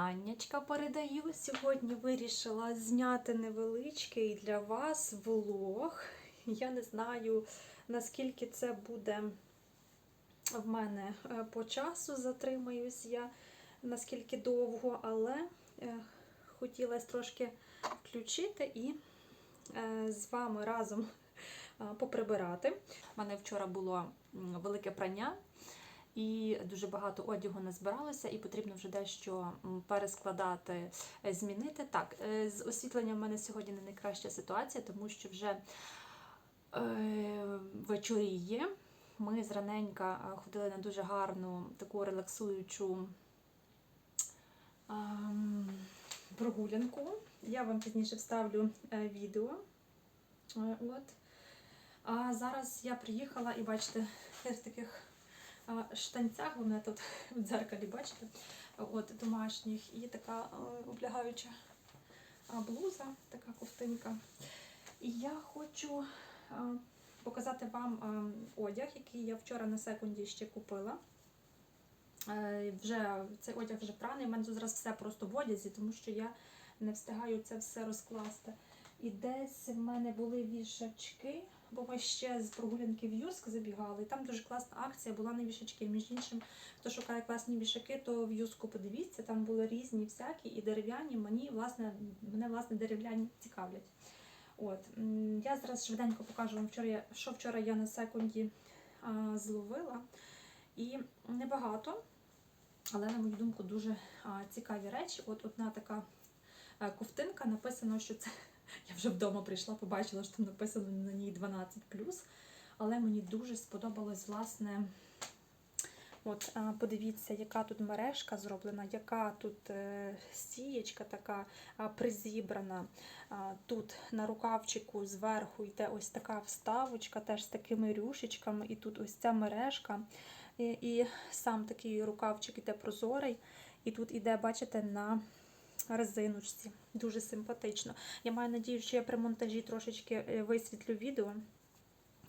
Вітаннячка передаю. Сьогодні вирішила зняти невеличкий для вас влог. Я не знаю, наскільки це буде в мене е, по часу, затримаюсь я наскільки довго, але е, хотілося трошки включити і е, з вами разом поприбирати. У мене вчора було велике прання. І дуже багато одягу назбиралося, і потрібно вже дещо перескладати, е, змінити. Так, е, з освітленням в мене сьогодні не найкраща ситуація, тому що вже е, вечоріє. Ми зраненька ходили на дуже гарну таку релаксуючу ем, прогулянку. Я вам пізніше вставлю відео. От. А зараз я приїхала і бачите, я в таких штанцях, мене тут в дзеркалі бачите, от домашніх, і така е, облягаюча блуза, така ковтинка. І я хочу показати вам одяг, який я вчора на секунді ще купила. Е, Вже цей одяг вже праний. У мене зараз все просто в одязі, тому що я не встигаю це все розкласти. І десь в мене були вішачки, бо ми ще з прогулянки в Юск забігали. Там дуже класна акція була на вішачки. Між іншим, хто шукає класні вішаки, то в Юску подивіться, там були різні всякі і дерев'яні. Мені власне мене власне дерев'яні цікавлять. От я зараз швиденько покажу вам вчора, що вчора я на секунді а, зловила. І небагато, але на мою думку дуже а, цікаві речі. От одна така ковтинка написано, що це я вже вдома прийшла, побачила, що там написано на ній 12 Але мені дуже сподобалось, власне, от подивіться, яка тут мережка зроблена, яка тут е, стієчка така призібрана. Тут на рукавчику зверху йде ось така вставочка, теж з такими рюшечками, і тут ось ця мережка. І, і сам такий рукавчик іде прозорий, і тут іде, бачите, на резиночці. Дуже симпатично. Я маю надію, що я при монтажі трошечки е, висвітлю відео.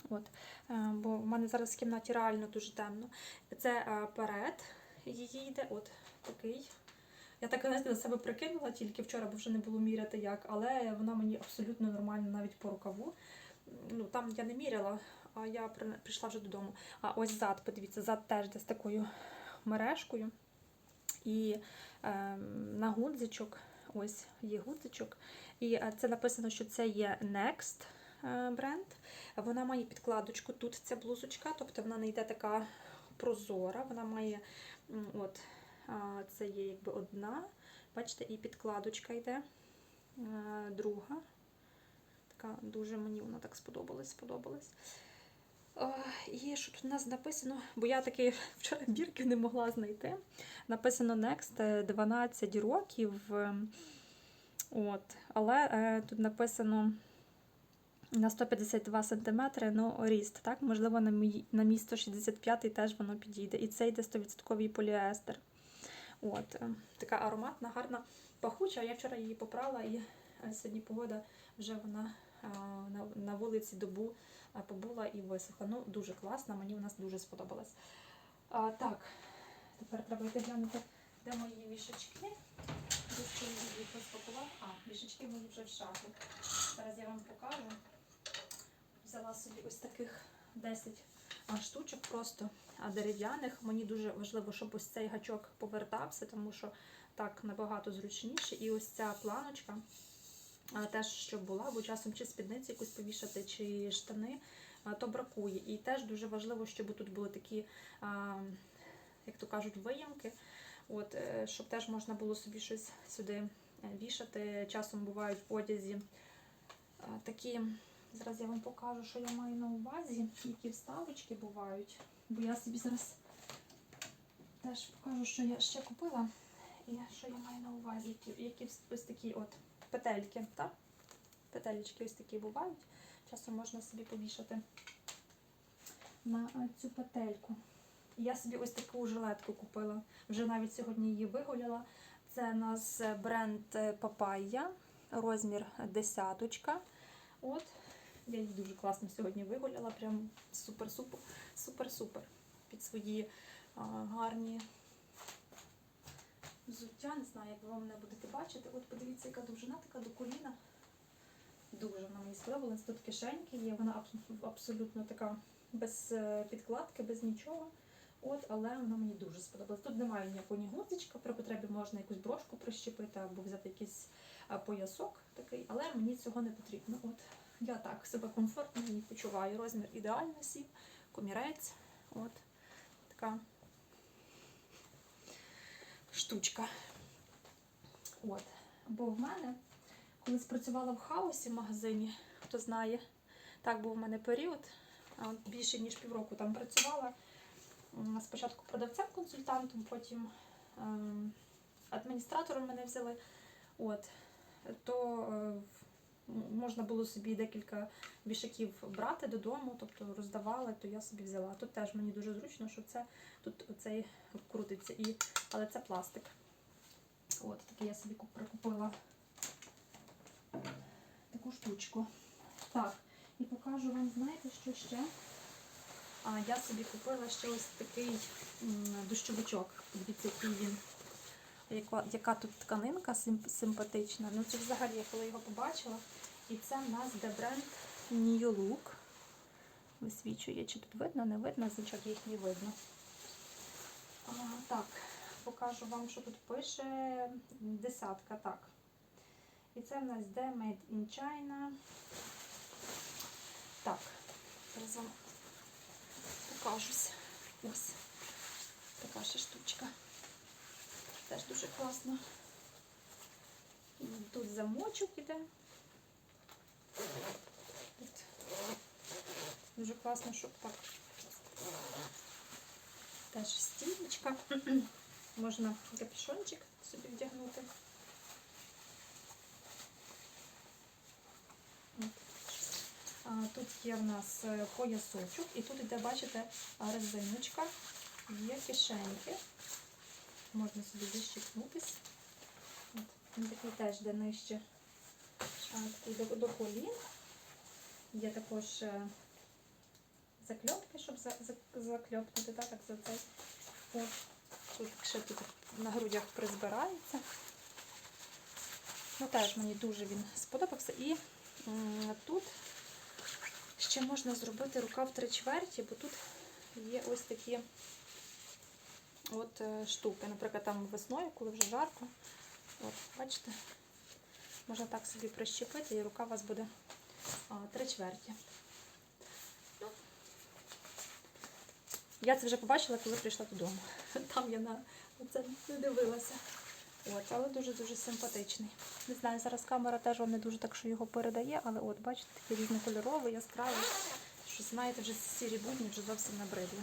От, е, бо в мене зараз в кімнаті реально дуже темно. Це е, перед її йде, от такий. Я так знаєте, на себе прикинула тільки вчора, бо вже не було міряти як, але вона мені абсолютно нормально навіть по рукаву. Ну, там я не міряла, а я прийшла вже додому. А ось зад, подивіться, зад теж де з такою мережкою. І е, на гудзичок, ось є гудзичок. І е, це написано, що це є Next е, бренд. Вона має підкладочку. Тут ця блузочка, тобто вона не йде така прозора, вона має от, це є якби одна. Бачите, і підкладочка йде. е, Друга. Така дуже мені вона так сподобалась, сподобалась. Е, І що тут у нас написано, бо я таки вчора бірки не могла знайти. Написано Next е, 12 років. е, От, але е, тут написано на 152 см, ну, ріст, так? Можливо, на мій, на мій 165 теж воно підійде. І це йде 100% поліестер. От, е, така ароматна, гарна, пахуча. Я вчора її попрала, і е, сьогодні погода вже вона е, на, на вулиці добу е, побула і висохла. Ну, дуже класна, мені вона дуже сподобалась. А, так, тепер треба йти глянути, де мої. Десь коли її розпакував. А, вішачки мої вже в шафі. Зараз я вам покажу. Взяла собі ось таких 10 штучок просто дерев'яних. Мені дуже важливо, щоб ось цей гачок повертався, тому що так набагато зручніше. І ось ця планочка теж щоб була, бо часом чи спідницю якусь повішати, чи штани, то бракує. І теж дуже важливо, щоб тут були такі, як то кажуть, виямки. От, е, щоб теж можна було собі щось сюди е, вішати. Часом бувають в одязі такі. Зараз я вам покажу, що я маю на увазі, які вставочки бувають. Бо я собі зараз теж покажу, що я ще купила. І що я маю на увазі, які, які ось такі от петельки, так? Петелечки ось такі бувають. Часом можна собі повішати на е, цю петельку. Я собі ось таку жилетку купила. Вже навіть сьогодні її вигуляла. Це у нас бренд е, Papaya, розмір десяточка. От, я її дуже класно сьогодні вигуляла. Прям супер-супер, супер-супер. Під свої а, гарні взуття, не знаю, як ви мене будете бачити. От подивіться, яка довжина така до коліна. Дуже вона мені сподобалась. Тут кишеньки є, вона абсолютно така без е, підкладки, без нічого. От, але вона мені дуже сподобалась. Тут немає ніякої ні гудзичка, при потребі можна якусь брошку прищепити або взяти якийсь поясок такий, але мені цього не потрібно. От я так себе комфортно мені почуваю. Розмір ідеально сів, комірець. От така штучка. От. Бо в мене, коли спрацювала в хаосі в магазині, хто знає, так був в мене період, більше ніж півроку там працювала. Спочатку продавцем-консультантом, потім ем, адміністратором мене взяли. От, то е, в- можна було собі декілька вішаків брати додому, тобто роздавали, то я собі взяла. Тут теж мені дуже зручно, що це тут оцей крутиться, і, але це пластик. От такий я собі прикупила таку штучку. Так, і покажу вам, знаєте, що ще? А, я собі купила ще ось такий дощовичок. Дивіться, який він. Яка, яка тут тканинка симпатична. Ну це взагалі, я коли його побачила. І це в нас де бренд New Look. Висвічує, чи тут видно, не видно, значок їхній видно. А, так, покажу вам, що тут пише десятка, так. І це в нас де Made in China. Так, зараз вам покажусь. Ось така ще штучка. Теж дуже класно. Тут замочок іде. Дуже класно, щоб так. Теж стіночка. Можна капюшончик собі вдягнути. Тут є в нас е, поясочок, і тут іде, бачите, резиночка, є кишеньки. Можна собі защипнутись. Він такий теж де нижче до, до колін. Є також е, закльопки, щоб за, за, закльопнути, так, так за цей. От. Тут ще тут на грудях призбирається. Ну, теж мені дуже він сподобався. І м, тут ще можна зробити рукав три чверті, бо тут є ось такі от е, штуки. Наприклад, там весною, коли вже жарко. От, бачите, можна так собі прищепити, і рука у вас буде три чверті. Я це вже побачила, коли прийшла додому. Там я на це не дивилася. От, але дуже-дуже симпатичний. Не знаю, зараз камера теж вам не дуже так, що його передає, але от, бачите, такий різнокольоровий, яскравий. Що знаєте, вже сірі будні вже зовсім набридли.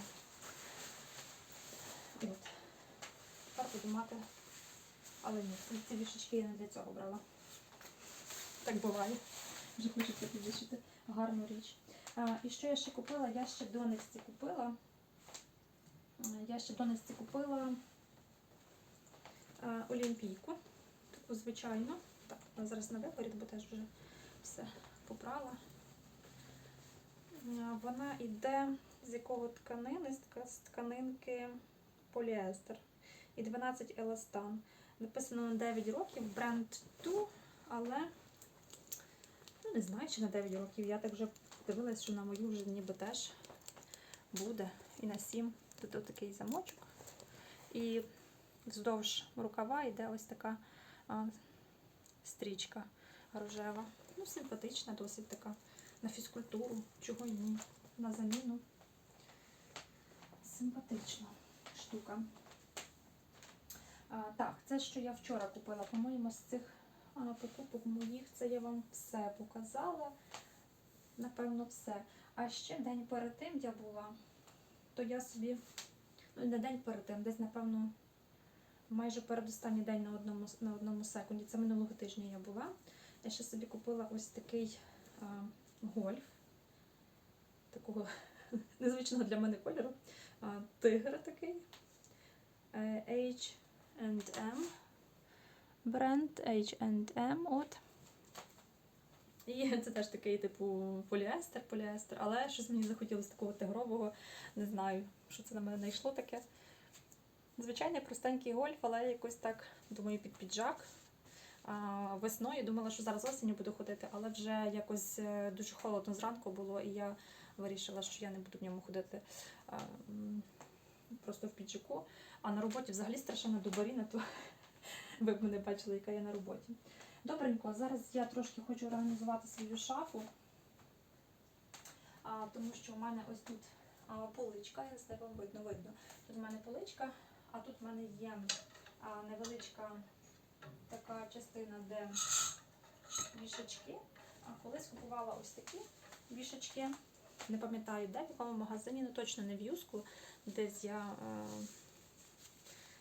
От. Тепер буду мати. Але ні, ці- вішечки я не для цього брала. Так буває. Вже хочеться підвищити гарну річ. А, і що я ще купила? Я ще донечці купила. Е, Я ще донечці купила е, олімпійку. Таку звичайну. Так, вона зараз на виворіт, бо теж вже все попрала. Вона йде з якого тканини? З тканинки поліестер. І 12 еластан. Написано на 9 років, бренд Ту, але ну, не знаю, чи на 9 років. Я так вже дивилась, що на мою вже ніби теж буде. І на 7. Тут отакий замочок. І вздовж рукава йде ось така а, стрічка рожева. Ну, симпатична, досить така. На фізкультуру, чого й ні. На заміну. Симпатична штука. А, так, це що я вчора купила. По-моєму, з цих а, покупок моїх це я вам все показала. Напевно, все. А ще день перед тим я була, то я собі, ну не день перед тим, десь, напевно, майже передостанній день на одному, на одному секунді. Це минулого тижня я була. Я ще собі купила ось такий а, гольф, такого незвичного для мене кольору. Тигр такий. H&M. Бренд H&M. От. І це теж такий, типу, поліестер, поліестер, але щось мені захотілося такого тигрового. Не знаю, що це на мене знайшло таке. Звичайний простенький гольф, але якось так, думаю, під піджак. Весною думала, що зараз осінню буду ходити, але вже якось е, дуже холодно зранку було, і я вирішила, що я не буду в ньому ходити просто в піджаку. А на роботі взагалі страшенно дубаріна, то ви б мене бачили, яка я на роботі. Добренько, зараз я трошки хочу організувати свою шафу, тому що у мене ось тут поличка, я не знаю, вам видно, видно. Тут у мене поличка, а тут в мене є невеличка така частина, де вішачки. Колись купувала ось такі вішачки. Не пам'ятаю, де в якому магазині, ну точно не в юску. Десь я е,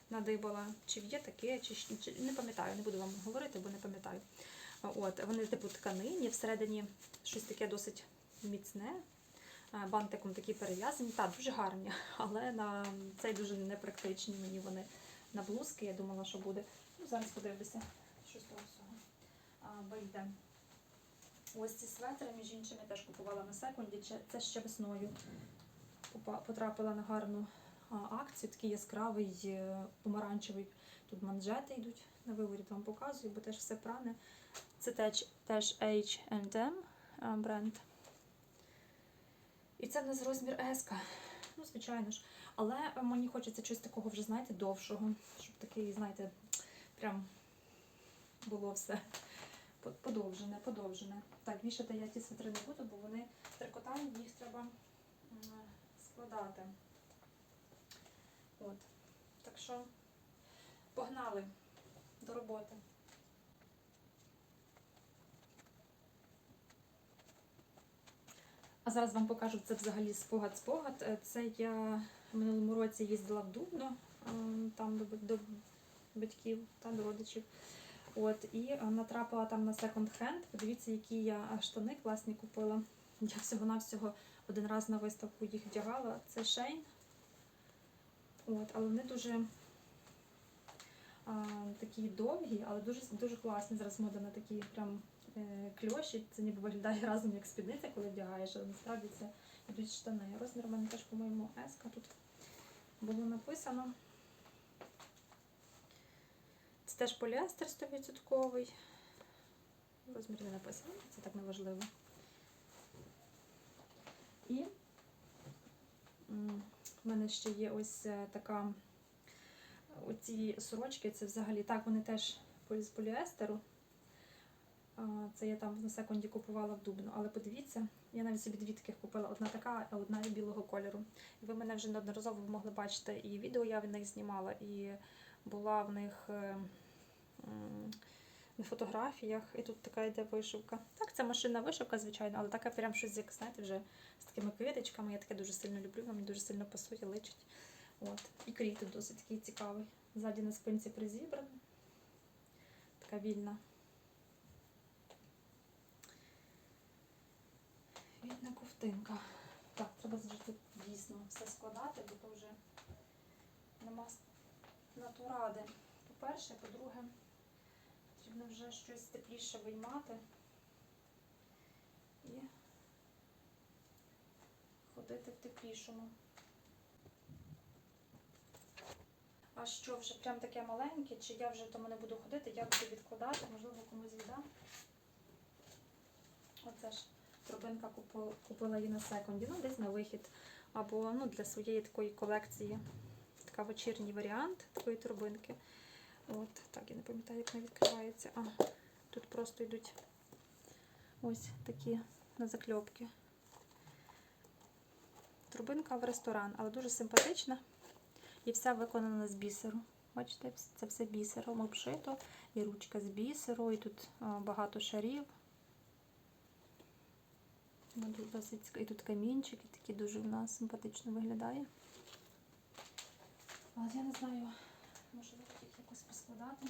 надибала, чи є таке, чи, чи не пам'ятаю, не буду вам говорити, бо не пам'ятаю. От, вони типу тканині, всередині щось таке досить міцне. Бантиком такі перев'язані. Так, дуже гарні, але на цей дуже непрактичні мені вони на блузки. Я думала, що буде. Ну, зараз подивлюся, що з того всього вийде. Ось ці светри, між іншим, я теж купувала на секунді. Це ще весною потрапила на гарну акцію, такий яскравий е, помаранчевий. Тут манжети йдуть на виворіт, вам показую, бо теж все пране. Це теж, теж H&M бренд. І це в нас розмір S. Ну, звичайно ж. Але мені хочеться щось такого вже, знаєте, довшого, щоб такий, знаєте, прям було все подовжене, подовжене. Так, вішати я ті свитри не буду, бо вони трикотані, їх треба складати. От. Так що погнали до роботи. А зараз вам покажу це взагалі спогад-спогад. Е, Це я в минулому році їздила в Дубно, е, там до батьків та до родичів. От, і е, натрапила там на секонд-хенд. Подивіться, які я штани класні купила. Я всього-навсього один раз на виставку їх вдягала. Це Шейн. От, але вони дуже а, такі довгі, але дуже, дуже класні. Зараз мода на такі прям е, кльоші. Це ніби виглядає разом як спідниця, коли вдягаєш, але насправді це йдуть штани. Розмір у мене теж, по-моєму, S тут було написано. Це теж поліестер 100%. Розмір не написано, це так неважливо. І в мене ще є ось е, така оці сорочки, це взагалі так, вони теж з поліестеру. Це я там на секунді купувала в Дубну. Але подивіться, я навіть собі дві таких купила: одна така, а одна білого кольору. І ви мене вже неодноразово могли бачити, і відео я в них знімала, і була в них е, на фотографіях, і тут така йде вишивка. Так, це машинна вишивка, звичайно, але така прям щось, як знаєте, вже з такими квіточками. Я таке дуже сильно люблю, мені дуже сильно пасує, личить. От. І крій досить такий цікавий. Ззаді на спинці призібрана. Така вільна. Вільна ковтинка. Так, треба вже тут дійсно все складати, бо то вже нема с- на то ради. По-перше, по-друге, потрібно вже щось тепліше виймати і ходити в теплішому. А що вже прям таке маленьке, чи я вже тому не буду ходити, я буду відкладати, можливо, комусь віддам. Оце ж торбинка купу- купила її на секунді, ну десь на вихід. Або ну, для своєї такої колекції. Така вечірній варіант такої торбинки. От, так, я не пам'ятаю, як вона відкривається. А, тут просто йдуть ось такі на закльопки. Турбинка в ресторан, але дуже симпатична. І вся виконана з бісеру. Бачите, це все бісером обшито. І ручка з бісеру, і тут багато шарів. Ну, І тут камінчики, такі дуже в нас симпатично виглядає. Але я не знаю, можливо, поскладати.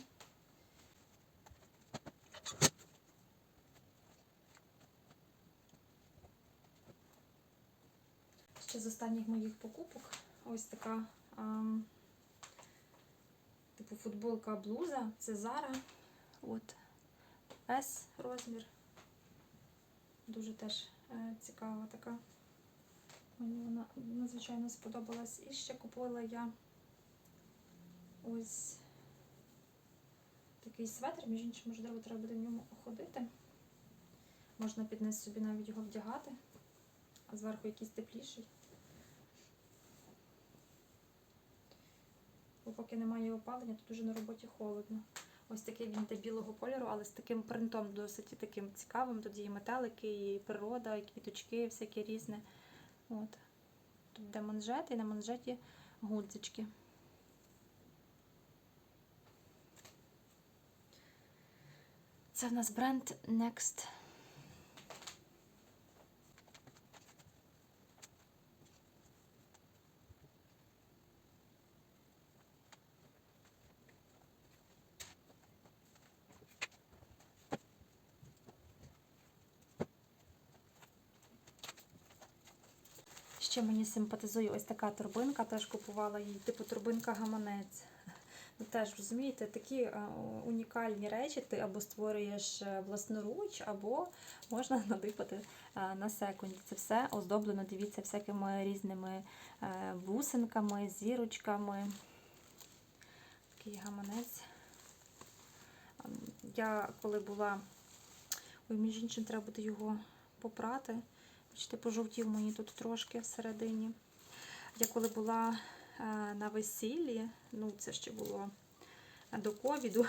Ще з останніх моїх покупок ось така ам, типу футболка блуза. Це Zara. От S розмір. Дуже теж е, цікава така. Мені вона надзвичайно сподобалась. І ще купила я ось такий светр, між іншим, можливо, треба буде в ньому ходити. Можна під низ собі навіть його вдягати, а зверху якийсь тепліший. Бо поки немає опалення, тут уже на роботі холодно. Ось такий він йде білого кольору, але з таким принтом досить таким цікавим. Тут є метелики, і природа, і квіточки, і всяке різне. От. Тут де манжет, і на манжеті гудзички. Це в нас бренд Next. Ще мені симпатизує ось така торбинка, теж купувала її, типу торбинка гаманець. Ну, теж розумієте, такі е, унікальні речі ти або створюєш е, власноруч, або можна надипати е, на секунді. Це все оздоблено, дивіться, всякими різними бусинками, зірочками. Такий гаманець. Я коли була, ой, між іншим, треба буде його попрати. Бачите, пожовтів мені тут трошки всередині. Я коли була на весіллі, ну це ще було до ковіду,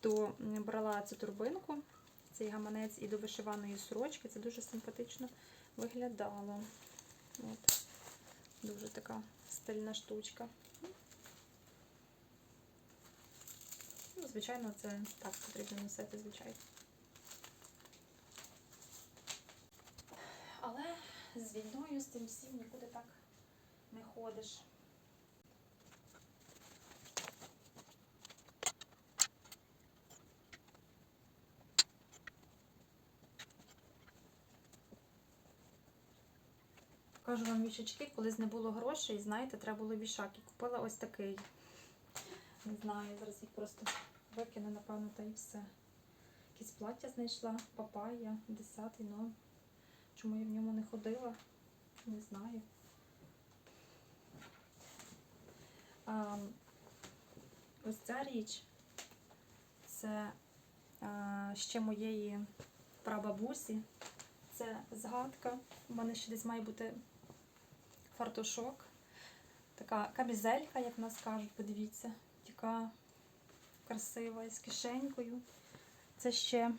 то брала цю турбинку, цей гаманець і до вишиваної сорочки. Це дуже симпатично виглядало. От. Дуже така стильна штучка. Ну, звичайно, це так потрібно носити, звичайно. Але з війною, з тим всім нікуди так не ходиш. Покажу вам вішачки, колись не було грошей, знаєте, треба було вішак. І купила ось такий. Не знаю, зараз їх просто викину, напевно, та і все. Якесь плаття знайшла, папая, 10 номер. Чому я в ньому не ходила? Не знаю. А, ось ця річ це а, ще моєї прабабусі. Це згадка. У мене ще десь має бути фартушок. Така камізелька, як нас кажуть, подивіться, така красива з кишенькою. Це ще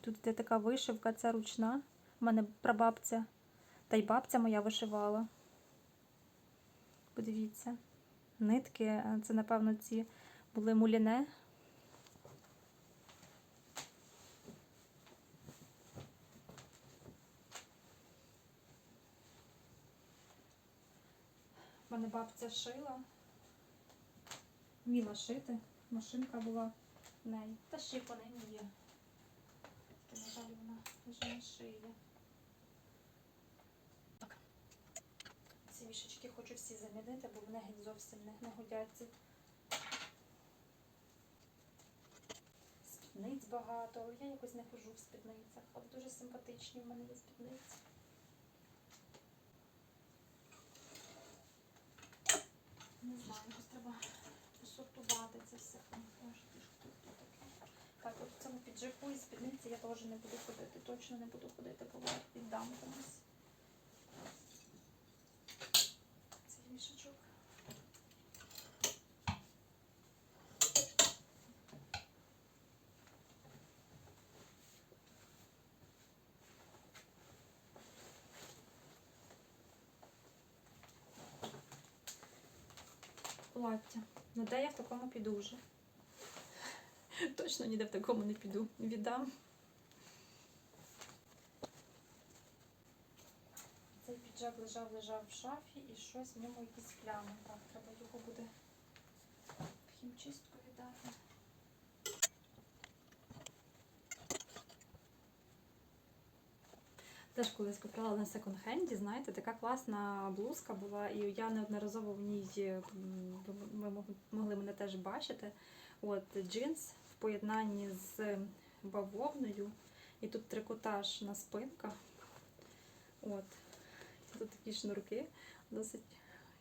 тут йде така вишивка, це ручна. У мене прабабця, та й бабця моя вишивала. Подивіться. Нитки, це, напевно, ці були муліне. Мене бабця шила. Вміла шити. Машинка була в неї. Та ще по неї є. На жаль, вона вже не шиє. Так. Ці хочу всі замінити, бо вони геть зовсім не, не годяться. Спідниць багато, але я якось не хожу в спідницях. Але дуже симпатичні в мене є спідниці. Не знаю, якось треба посортувати це все. Так, от в цьому піджаку і спідниці я теж не буду ходити. Точно не буду ходити, поверх віддам комусь. Цей вішачок. Плаття. Ну де я в такому піду вже? Точно ніде в такому не піду. Віддам. Цей піджак лежав, лежав в шафі і щось в ньому якісь плями. Так, треба його буде в хімчистку віддати. Теж колись купувала на секонд-хенді, знаєте, така класна блузка була, і я неодноразово в ній ви могли мене теж бачити. От джинс в поєднанні з бавовною, і тут трикотаж на спинках. От. Тут такі шнурки, досить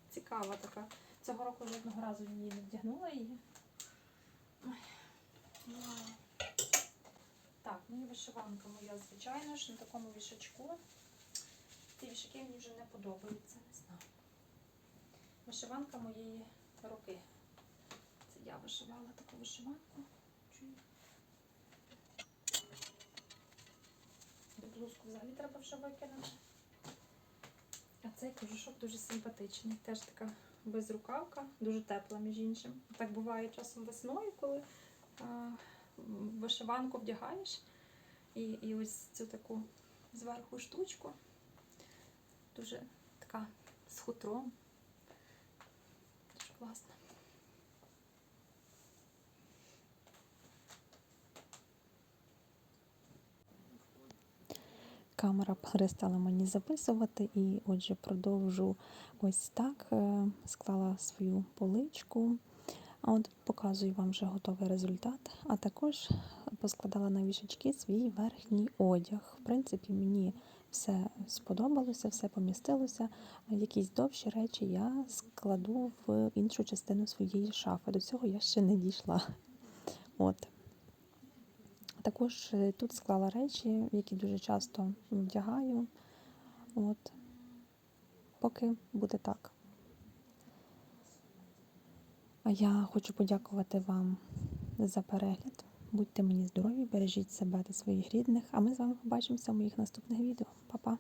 цікава така Цього року жодного разу її не вдягнула її. Ой, знаю. Так, ну і вишиванка моя, звичайно ж, на такому вішачку. Ці вішаки мені вже не подобаються, не знаю. Вишиванка моєї роки. Це я вишивала таку вишиванку. До блузку взагалі треба вже викинути. А цей кожушок дуже симпатичний. Теж така безрукавка, дуже тепла, між іншим. Так буває часом весною, коли вишиванку вдягаєш. І, і ось цю таку зверху штучку. Дуже така з хутром. Дуже класно. Камера перестала мені записувати, і отже, продовжу ось так. е, Склала свою поличку. А от показую вам вже готовий результат. А також поскладала на вішечки свій верхній одяг. В принципі, мені все сподобалося, все помістилося. Якісь довші речі я складу в іншу частину своєї шафи. До цього я ще не дійшла. От. Також е, тут склала речі, які дуже часто вдягаю. От. Поки буде так. А я хочу подякувати вам за перегляд. Будьте мені здорові, бережіть себе та своїх рідних, а ми з вами побачимося в моїх наступних відео. Па-па!